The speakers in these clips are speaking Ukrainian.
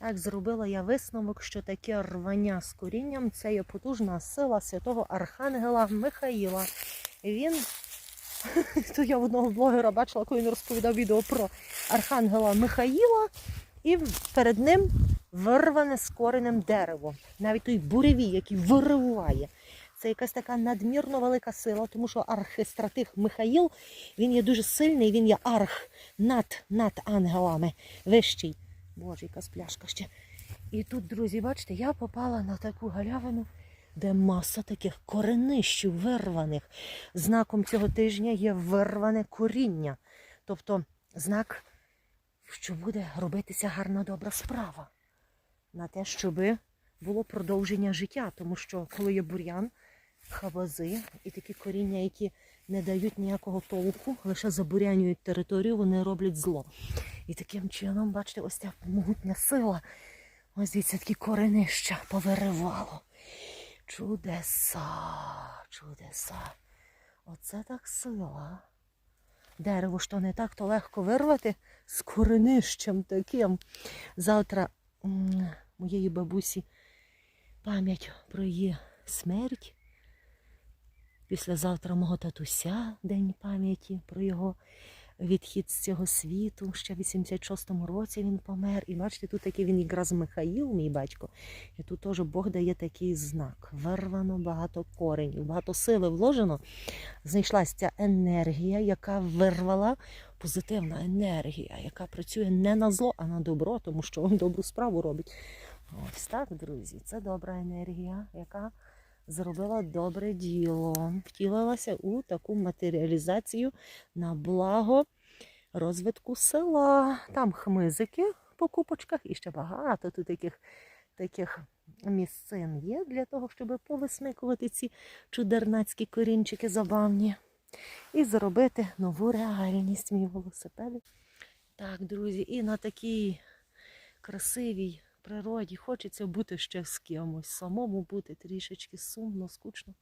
Так, зробила я висновок, що таке рвання з корінням це є потужна сила святого Архангела Михаїла. Він, то я в одного блогера бачила, коли він розповідав відео про Архангела Михаїла, і перед ним вирване з коренем дерево. Навіть той буревій, який вириває. Це якась така надмірно велика сила, тому що архистратих Михаїл, він є дуже сильний, він є арх над, над ангелами, вищий. Боже, якась пляшка ще. І тут, друзі, бачите, я попала на таку галявину, де маса таких коренищів вирваних. Знаком цього тижня є вирване коріння. Тобто знак, що буде робитися гарна добра справа. На те, щоб було продовження життя. Тому що коли є бур'ян, хабази і такі коріння, які не дають ніякого толку, лише забурянюють територію, вони роблять зло. І таким чином, бачите, ось ця могутня сила. Ось дивіться, такі коренища повиривало. Чудеса, чудеса. Оце так сила. Дерево, що не так, то легко вирвати з коренищем таким. Завтра моєї бабусі пам'ять про її смерть. Післязавтра мого татуся день пам'яті про його відхід з цього світу. Ще в 86-му році він помер. І бачите, тут такий він якраз Михаїл, мій батько. І тут теж Бог дає такий знак. Вирвано багато коренів, багато сили вложено. Знайшлася ця енергія, яка вирвала позитивна енергія, яка працює не на зло, а на добро, тому що добру справу робить. Ось так, друзі, це добра енергія, яка зробила добре діло, втілилася у таку матеріалізацію на благо розвитку села. Там хмизики по купочках і ще багато тут таких, таких місцин є для того, щоб повисмикувати ці чудернацькі корінчики забавні. І зробити нову реальність мій велосипед. Так, друзі, і на такій красивій природі хочеться бути ще з кимось, самому бути трішечки сумно, скучно.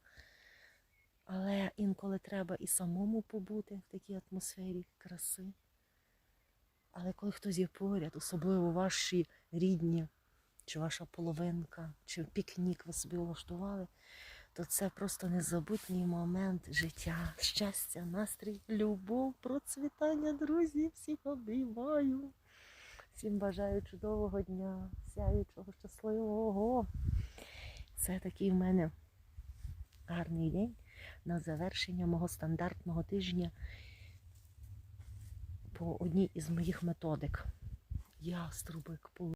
Але інколи треба і самому побути в такій атмосфері краси. Але коли хтось є поряд, особливо ваші рідні, чи ваша половинка, чи пікнік ви собі влаштували, то це просто незабутній момент життя, щастя, настрій, любов, процвітання, друзі. Всіх обіймаю. Всім бажаю чудового дня, сяючого, щасливого. Це такий в мене гарний день на завершення мого стандартного тижня по одній із моїх методик. Яструбик,